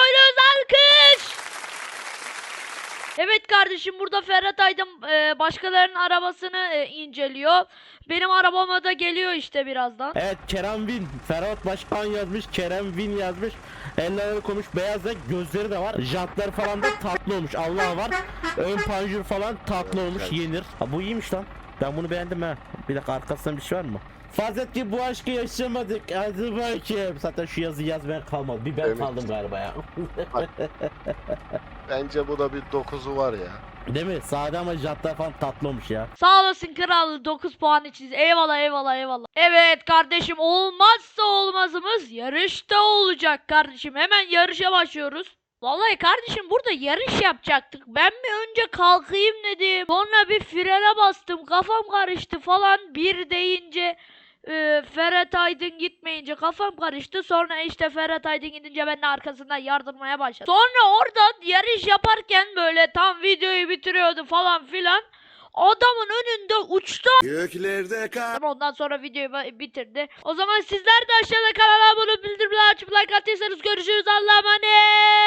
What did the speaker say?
oynuyoruz alkış. Evet kardeşim burada Ferhat Aydın e, başkalarının arabasını e, inceliyor. Benim arabama da geliyor işte birazdan. Evet Kerem Win. Ferhat Başkan yazmış. Kerem Win yazmış. Elleri koymuş beyaz renk gözleri de var. Jantlar falan da tatlı olmuş. Allah var. Ön panjur falan tatlı olmuş yenir. Ha, bu iyiymiş lan. Ben bunu beğendim ha. Bir dakika arkasında bir şey var mı? Fazlet ki bu aşkı yaşamadık. Hadi bakayım. Zaten şu yazı yazmayan kalmadı. Bir ben Evet. kaldım galiba ya. Bence bu da bir dokuzu var ya. Değil mi? Sade ama jantlar falan tatlı olmuş ya. Sağ olasın kral 9 puan için. Eyvallah eyvallah eyvallah. Evet kardeşim olmazsa olmazımız yarışta olacak kardeşim. Hemen yarışa başlıyoruz. Vallahi kardeşim burada yarış yapacaktık. Ben mi önce kalkayım dedim. Sonra bir frene bastım. Kafam karıştı falan. Bir deyince e, Ferhat Aydın gitmeyince kafam karıştı. Sonra işte Ferhat Aydın gidince ben de arkasından yardırmaya başladım. Sonra orada yarış yaparken böyle tam videoyu bitiriyordu falan filan. Adamın önünde uçtu Göklerde kal. Ondan sonra videoyu bitirdi. O zaman sizler de aşağıda kanala abone bildirimleri açıp like attıysanız görüşürüz. Allah'a emanet.